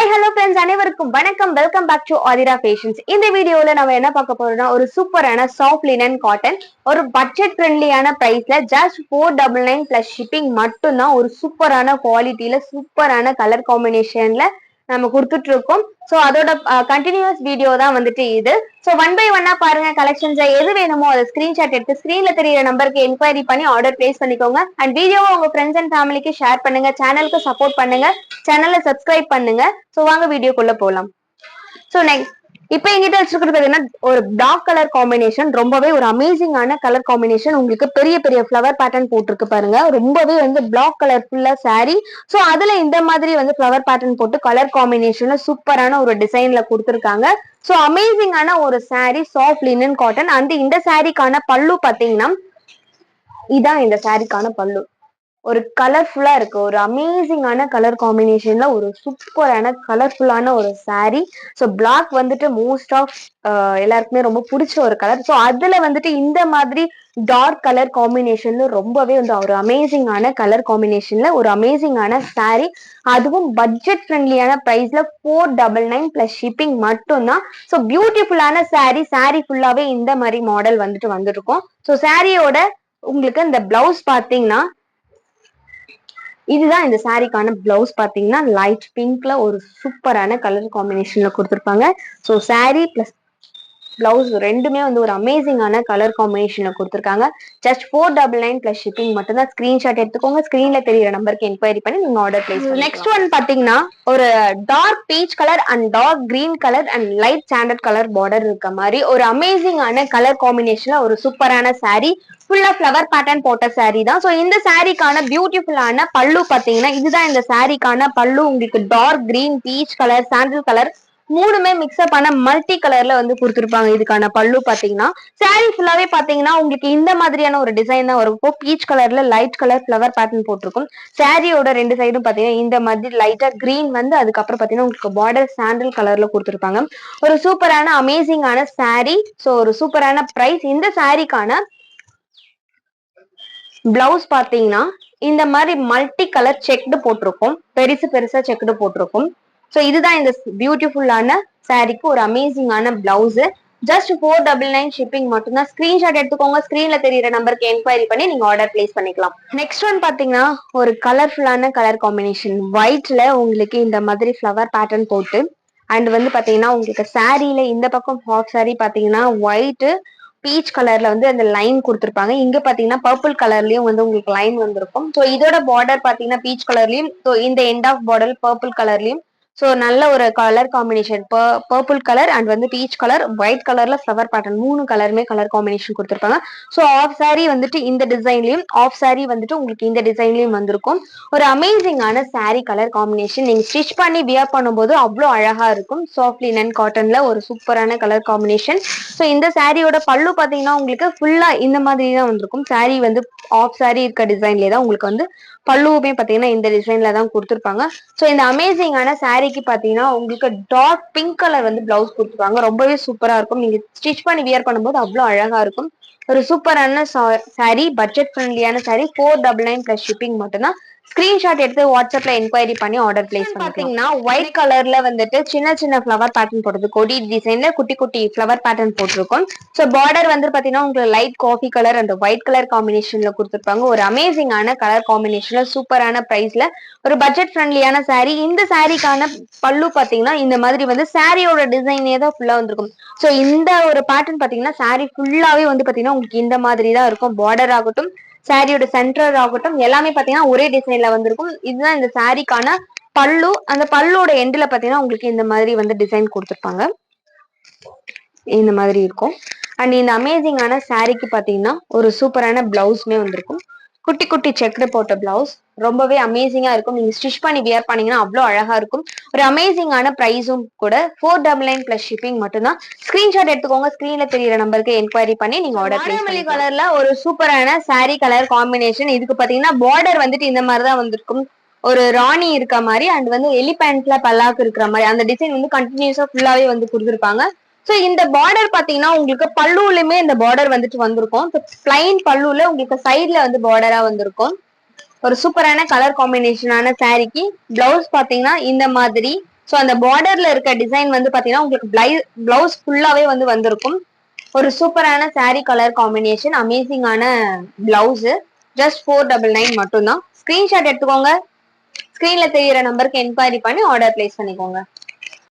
Hi hello friends அனைவருக்கும் வணக்கம். Welcome back to Aathira fashions இந்த வீடியோல நம்ம என்ன பார்க்க போறோம்னா ஒரு சூப்பரான சாஃப்ட் லினன் காட்டன் ஒரு பட்ஜெட் ஃப்ரெண்ட்லியான பிரைஸ்ல just four double nine plus shipping மட்டும்தான் ஒரு சூப்பரான குவாலிட்டியில சூப்பரான கலர் காம்பினேஷன்ல நம்ம கொடுத்துட்டு இருக்கோம் ஸோ அதோட கண்டினியூஸ் வீடியோ தான் வந்துட்டு இது. ஸோ ஒன் பை ஒன்னா பாருங்க கலெக்ஷன்ஸ் எது வேணுமோ அதை ஸ்கிரீன்ஷாட் எடுத்து ஸ்கிரீன்ல தெரியிற நம்பருக்கு என்கொயரி பண்ணி ஆர்டர் பிளேஸ் பண்ணிக்கோங்க. அண்ட் வீடியோவை உங்க ஃப்ரெண்ட்ஸ் அண்ட் ஃபேமிலிக்கு ஷேர் பண்ணுங்க. சேனலுக்கு சப்போர்ட் பண்ணுங்க. சேனலை சப்ஸ்கிரைப் பண்ணுங்க. ஸோ வாங்க வீடியோக்குள்ள போகலாம் ஸோ நெக்ஸ்ட் இப்போ எங்கிட்ட வச்சிருக்கிறது என்ன ஒரு டார்க் கலர் காம்பினேஷன் ரொம்பவே ஒரு அமேசிங்கான கலர் காம்பினேஷன் உங்களுக்கு பெரிய பெரிய ஃப்ளவர் பேட்டர்ன் போட்டிருக்கு பாருங்க. ரொம்பவே வந்து பிளாக் கலர் ஃபுல்லா சாரி ஸோ அதுல இந்த மாதிரி வந்து ஃப்ளவர் பேட்டர்ன் போட்டு கலர் காம்பினேஷன்ல சூப்பரான ஒரு டிசைன்ல கொடுத்துருக்காங்க. ஸோ அமேசிங்கான ஒரு சாரி சாஃப்ட் லினன் காட்டன் அந்த இந்த சாரிக்கான பல்லு பாத்தீங்கன்னா இதான் இந்த சாரிக்கான பல்லு. ஒரு கலர்ஃபுல்லா இருக்கு. ஒரு அமேசிங்கான கலர் காம்பினேஷன்ல ஒரு சூப்பரான கலர்ஃபுல்லான ஒரு சாரி ஸோ பிளாக் வந்துட்டு மோஸ்ட் ஆஃப் எல்லாருக்குமே ரொம்ப பிடிச்ச ஒரு கலர் ஸோ அதுல வந்துட்டு இந்த மாதிரி டார்க் கலர் காம்பினேஷன்ல ரொம்பவே வந்து ஒரு அமேசிங்கான கலர் காம்பினேஷன்ல ஒரு அமேசிங்கான சாரி அதுவும் பட்ஜெட் ஃப்ரெண்ட்லியான ப்ரைஸ்ல four double nine plus shipping மட்டும்தான். ஸோ பியூட்டிஃபுல்லான சாரி சாரி ஃபுல்லாவே இந்த மாதிரி மாடல் வந்துட்டு வந்துருக்கும். ஸோ சாரியோட உங்களுக்கு இந்த பிளவுஸ் பாத்தீங்கன்னா இதுதான் இந்த சாரிக்கான பிளவுஸ் பாத்தீங்கன்னா லைட் பிங்க்ல ஒரு சூப்பரான கலர் காம்பினேஷன்ல கொடுத்துருப்பாங்க. ஸோ சாரி பிளஸ் பிளவுஸ் ரெண்டுமே வந்து ஒரு அமேசிங்கான கலர் காம்பினேஷன்ல கொடுத்துருக்காங்க. Just four double nine plus shipping மட்டும் தான் ஸ்கிரீன்ஷாட் எடுத்துக்கோங்க. ஸ்கிரீன்ல தெரியுற நம்பருக்கு என்கொயரி பண்ணி நீங்க ஆர்டர் பிளேஸ் நெக்ஸ்ட் ஒன் பாத்தீங்கன்னா ஒரு dark peach colour and dark green colour and light sandal colour border இருக்க மாதிரி ஒரு அமேசிங்கான கலர் காம்பினேஷன்ல ஒரு சூப்பரான saree ஃபுல்லா ஃப்ளவர் பேட்டர்ன் போட்ட saree தான். ஸோ இந்த சாரீக்கான பியூட்டிஃபுல்லான பல்லு பாத்தீங்கன்னா இதுதான் இந்த சாரீக்கான பல்லு. உங்களுக்கு dark green peach colour sandal colour மூணுமே மிக்ஸ்அப் ஆன மல்டி கலர்ல வந்து கொடுத்துருப்பாங்க. இதுக்கான பல்லு பாத்தீங்கன்னா சாரி ஃபுல்லாவே பாத்தீங்கன்னா உங்களுக்கு இந்த மாதிரியான ஒரு டிசைன் தான் வரும். பீச் கலர்ல லைட் கலர் ஃப்ளவர் பேட்டர்ன் போட்டிருக்கும். சாரியோட ரெண்டு சைடும் பாத்தீங்கன்னா இந்த மாதிரி லைட்டா கிரீன் வந்து அதுக்கப்புறம் பாத்தீங்கன்னா உங்களுக்கு பார்டர் சாண்டில் கலர்ல கொடுத்துருப்பாங்க. ஒரு சூப்பரான அமேசிங்கான சாரி ஸோ ஒரு சூப்பரான பிரைஸ் இந்த சாரிக்கான பிளவுஸ் பாத்தீங்கன்னா இந்த மாதிரி மல்டி கலர் செக்டு போட்டிருக்கும். பெருசு பெருசா செக்டு போட்டிருக்கும். ஸோ இதுதான் இந்த பியூட்டிஃபுல்லான சாரிக்கு ஒரு அமேசிங்கான blouse just four double nine shipping மட்டும்தான். ஸ்கிரீன்ஷாட் எடுத்துக்கோங்க. ஸ்கிரீன்ல தெரியுற நம்பருக்கு என்கொயரி பண்ணி நீங்க ஆர்டர் பிளேஸ் பண்ணிக்கலாம். நெக்ஸ்ட் ஒன் பாத்தீங்கன்னா ஒரு கலர்ஃபுல்லான கலர் காம்பினேஷன் ஒயிட்ல உங்களுக்கு இந்த மாதிரி ஃப்ளவர் பேட்டர்ன் போட்டு அண்ட் வந்து பாத்தீங்கன்னா உங்களுக்கு சாரியில இந்த பக்கம் ஹாஃப் சாரி பாத்தீங்கன்னா ஒயிட் பீச் கலர்ல வந்து அந்த லைன் கொடுத்துருப்பாங்க. இங்க பாத்தீங்கன்னா பர்பிள் கலர்லயும் வந்து உங்களுக்கு லைன் வந்திருக்கும். ஸோ இதோட பார்டர் பாத்தீங்கன்னா பீச் கலர்லயும் ஸோ இந்த எண்ட் ஆஃப் பார்டர் பர்பிள் கலர்லயும் ஸோ நல்ல ஒரு colour combination purple colour and வந்து பீச் கலர் ஒயிட் கலர்ல ஃப்ளவர் பேட்டர்ன் மூணு கலருமே கலர் காம்பினேஷன் கொடுத்துருப்பாங்க. ஸோ ஆஃப் saree வந்துட்டு இந்த டிசைன்லயும் ஆஃப் சாரீ வந்துட்டு உங்களுக்கு இந்த டிசைன்லயும் வந்திருக்கும். ஒரு அமேசிங்கான saree கலர் காம்பினேஷன் நீங்க ஸ்டிச் பண்ணி வியர் பண்ணும்போது அவ்வளோ அழகா இருக்கும். சாஃப்ட் லினன் காட்டன்ல ஒரு சூப்பரான கலர் காம்பினேஷன் ஸோ இந்த சாரியோட பல்லு பார்த்தீங்கன்னா உங்களுக்கு ஃபுல்லா இந்த மாதிரி தான் வந்திருக்கும். Saree வந்து ஆஃப் saree இருக்க டிசைன்லேயே தான் உங்களுக்கு வந்து பல்லுவுமே பார்த்தீங்கன்னா இந்த டிசைன்ல தான் கொடுத்துருப்பாங்க. ஸோ இந்த அமேசிங்கான சாரீக்கு பாத்தீங்கன்னா உங்களுக்கு டார்க் பிங்க் கலர் வந்து பிளவுஸ் கொடுத்துருவாங்க ரொம்பவே சூப்பரா இருக்கும். நீங்க ஸ்டிச் பண்ணி வியர் பண்ணும்போது அவ்வளோ அழகா இருக்கும். ஒரு சூப்பரான sari budget ஃப்ரெண்ட்லியான sari four double nine plus shipping மட்டும்தான். ஸ்கிரீன்ஷாட் எடுத்து வாட்ஸ்அப்ல என்கொயரி பண்ணி ஆர்டர் பிளேஸ் பாத்தீங்கன்னா ஒயிட் கலர்ல வந்துட்டு சின்ன சின்ன ஃப்ளவர் பேட்டர்ன் போடுறது கொடி டிசைன்ல குட்டி குட்டி ஃப்ளவர் பேட்டர்ன் போட்டிருக்கும். ஸோ பார்டர் வந்து பாத்தீங்கன்னா உங்களுக்கு லைட் காஃபி கலர் அந்த ஒயிட் கலர் காம்பினேஷன்ல கொடுத்துருப்பாங்க. ஒரு அமேசிங்கான கலர் காம்பினேஷன்ல சூப்பரான பிரைஸ்ல ஒரு பட்ஜெட் ஃப்ரெண்ட்லியான saree. இந்த சாரீக்கான பல்லு பாத்தீங்கன்னா இந்த மாதிரி வந்து சாரியோட டிசைனே தான் ஃபுல்லா வந்திருக்கும். ஸோ இந்த ஒரு பேட்டர்ன் பாத்தீங்கன்னா saree ஃபுல்லாவே வந்து பாத்தீங்கன்னா உங்களுக்கு இந்த மாதிரி தான் இருக்கும். பார்டர் ஆகட்டும் சாரியோட சென்டர் ஆகட்டும் எல்லாமே பாத்தீங்கன்னா ஒரே டிசைன்ல வந்திருக்கும். இதுதான் இந்த சாரிக்கான பல்லு. அந்த பல்லோட எண்ட்ல பாத்தீங்கன்னா உங்களுக்கு இந்த மாதிரி வந்து டிசைன் கொடுத்துருப்பாங்க. இந்த மாதிரி இருக்கும். அண்ட் இந்த அமேசிங்கான சாரிக்கு பாத்தீங்கன்னா ஒரு சூப்பரான பிளவுஸ்மே வந்திருக்கும். குட்டி குட்டி செக்டு போட்ட பிளவுஸ் ரொம்பவே அமேசிங்கா இருக்கும். நீங்க ஸ்டிச் பண்ணி வியர் பண்ணீங்கன்னா அவ்வளோ அழகா இருக்கும். ஒரு அமேசிங்கான ப்ரைஸும் கூட four double nine plus shipping மட்டும்தான். ஸ்கிரீன்ஷாட் எடுத்துக்கோங்க. ஸ்கிரீன்ல தெரியுற நம்பருக்கு என்கொயரி பண்ணி நீங்க ஆர்டர் பிளேஸ் கலர்ல ஒரு சூப்பரான saree கலர் காம்பினேஷன் இதுக்கு பாத்தீங்கன்னா பார்டர் வந்துட்டு இந்த மாதிரி தான் வந்திருக்கும். ஒரு ராணி இருக்க மாதிரி அண்ட் வந்து எலிபேண்ட்ல பல்லாக்கு இருக்கிற மாதிரி. அந்த டிசைன் வந்து கண்டினியூஸா ஃபுல்லாவே வந்து கொடுத்துருப்பாங்க. ஸோ இந்த பார்டர் பாத்தீங்கன்னா உங்களுக்கு பல்லுலயுமே இந்த பார்டர் வந்துட்டு வந்திருக்கும். பிளைன் பல்லுல உங்களுக்கு சைட்ல வந்து பார்டரா வந்திருக்கும். ஒரு சூப்பரான கலர் காம்பினேஷனான சாரிக்கு பிளவுஸ் பாத்தீங்கன்னா இந்த மாதிரி. ஸோ அந்த பார்டர்ல இருக்க டிசைன் வந்து பாத்தீங்கன்னா உங்களுக்கு பிளவுஸ் ஃபுல்லாவே வந்து வந்திருக்கும். ஒரு சூப்பரான சாரி கலர் காம்பினேஷன் அமேசிங்கான blouse just four double nine மட்டும்தான். ஸ்கிரீன்ஷாட் எடுத்துக்கோங்க. ஸ்கிரீன்ல தெரியிற நம்பருக்கு என்கொயரி பண்ணி ஆர்டர் பிளேஸ் பண்ணிக்கோங்க.